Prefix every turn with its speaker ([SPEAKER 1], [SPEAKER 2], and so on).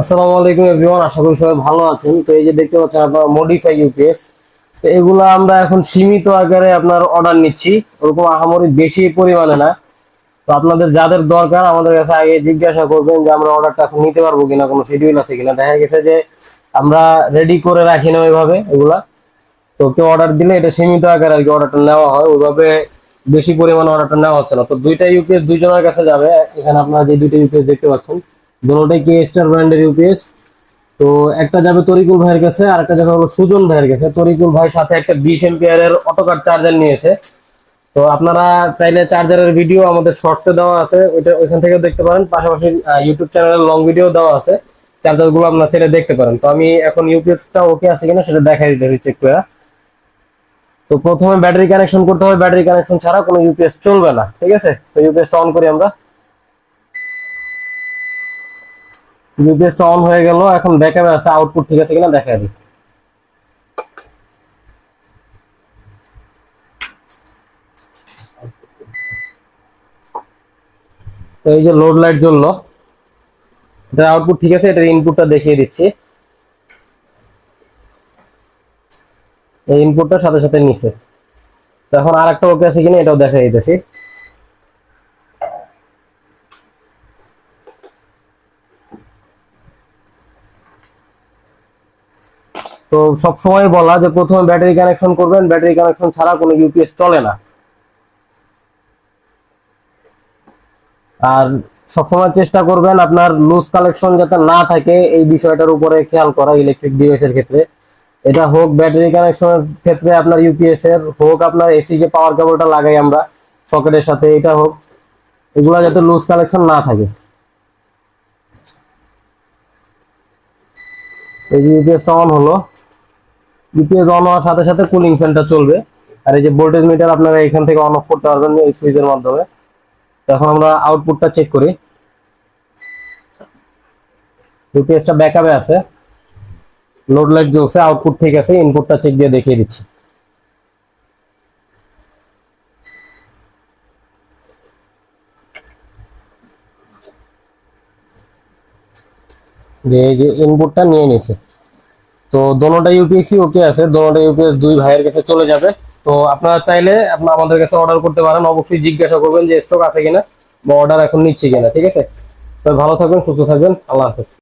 [SPEAKER 1] আসসালামু আলাইকুম এভরিওয়ান, আশা করি সবাই ভালো আছেন। তো এই যে দেখতে পাচ্ছেন আপনার মডিফাই ইউপিএস তো এগুলো আমরা এখন সীমিত আকারে আপনার অর্ডার নিচ্ছি। ওরকম আহামরি বেশি পরিমাণে না। তো আপনাদের যাদের দরকার, আমাদের কাছে আগে জিজ্ঞাসা করবেন যে আমরা অর্ডারটা এখন নিতে পারব কিনা, কোনো শিডিউল আছে কিনা। দেখা গেছে যে আমরা রেডি করে রাখি না ওইভাবে এগুলা। তো কেউ অর্ডার দিলে এটা সীমিত আকারে আর কি অর্ডারটা নেওয়া হয়। ওইভাবে বেশি পরিমাণে অর্ডারটা নেওয়া হচ্ছে না। তো দুইটা ইউপিএস দুইজনের কাছে যাবে। এখানে আপনারা যে দুইটা ইউপিএস দেখতে পাচ্ছেন দুটোটাই কে স্টার ব্র্যান্ডের ইউপিএস তো একটা যাবে তরিকুল ভাইয়ের কাছে, আর একটা যাবে হলো সুজন ভাইয়ের কাছে। তরিকুল ভাই সাথে একটা বিশ এমপিআর অটো কার্ড চার্জার নিয়েছে। তো আপনারা চাইলে চার্জারের ভিডিও আমাদের শর্টসে দেওয়া আছে, ওইটা ওইখান থেকে দেখতে পারেন। পাশাপাশি ইউটিউব চ্যানেলে লং ভিডিও দেওয়া আছে। চার্জারগুলো আপনারা চাইলে দেখতে পারেন। তো আমি এখন ইউপিএসটা ওকে আছে কিনা সেটা দেখাই দিতেছি চেক করে। তো প্রথমে ব্যাটারি কানেকশন করতে হবে। ব্যাটারি কানেকশন ছাড়া কোনো ইউপিএস চলবে না, ঠিক আছে? তো ইউপিএসটা অন করি আমরা। ইউপিএসটা অন হয়ে গেল, এখন ব্যাকআপে আছে আউটপুট ঠিক আছে কিনা দেখা দিই। তো এই যে লোড লাইট জ্বললো এটার আউটপুট ঠিক আছে, এটার ইনপুটটা দেখিয়ে দিচ্ছি। এই ইনপুটটা সাথে সাথে নিচে এখন আর একটা ওকে আছে কিনা এটাও দেখা দিতেছি। তো সব সময় বলা যে প্রথমে ব্যাটারি কানেকশন করবেন, ব্যাটারি কানেকশন ছাড়া কোনো ইউপিএস চলে না। আর সবসময় চেষ্টা করবেন আপনার লুজ কালেকশন যাতে না থাকে, এই বিষয়টার উপরে খেয়াল করা ইলেকট্রিক ডিভাইসের ক্ষেত্রে। এটা হোক ব্যাটারি কানেকশনের ক্ষেত্রে আপনার ইউপিএস এর, হোক আপনার এসি যে পাওয়ার কেবলটা লাগাই আমরা সকেটের সাথে এটা হোক, এগুলা যাতে লুজ কালেকশন না থাকে। এই ইউপিএসটা অন হলো। ইউপিএস অন হওয়ার সাথে সাথে কুলিং ফ্যানটা চলবে। আর এই যে ভোল্টেজ মিটার আপনারা এখান থেকে অন অফ করতে পারবেন এই সুইচের মাধ্যমে। এখন আমরা আউটপুটটা চেক করি। ইউপিএসটা ব্যাকআপে আছে। লোড লাইট জ্বলছে আউটপুট ঠিক আছে ইনপুটটা চেক দিয়ে দেখিয়ে দিচ্ছি। যে এই যে ইনপুটটা নিয়ে নিছে। তো দোনোটা ইউপিএসই ওকে আছে, দোনোটা ইউপিএস দুই ভাইয়ের কাছে চলে যাবে। তো আপনারা চাইলে আপনারা আমাদের কাছে অর্ডার করতে পারেন, অবশ্যই জিজ্ঞাসা করবেন যে স্টক আছে কিনা বা অর্ডার এখন নিচ্ছে কিনা, ঠিক আছে? তো ভালো থাকবেন, সুস্থ থাকবেন, আল্লাহ হাফেজ।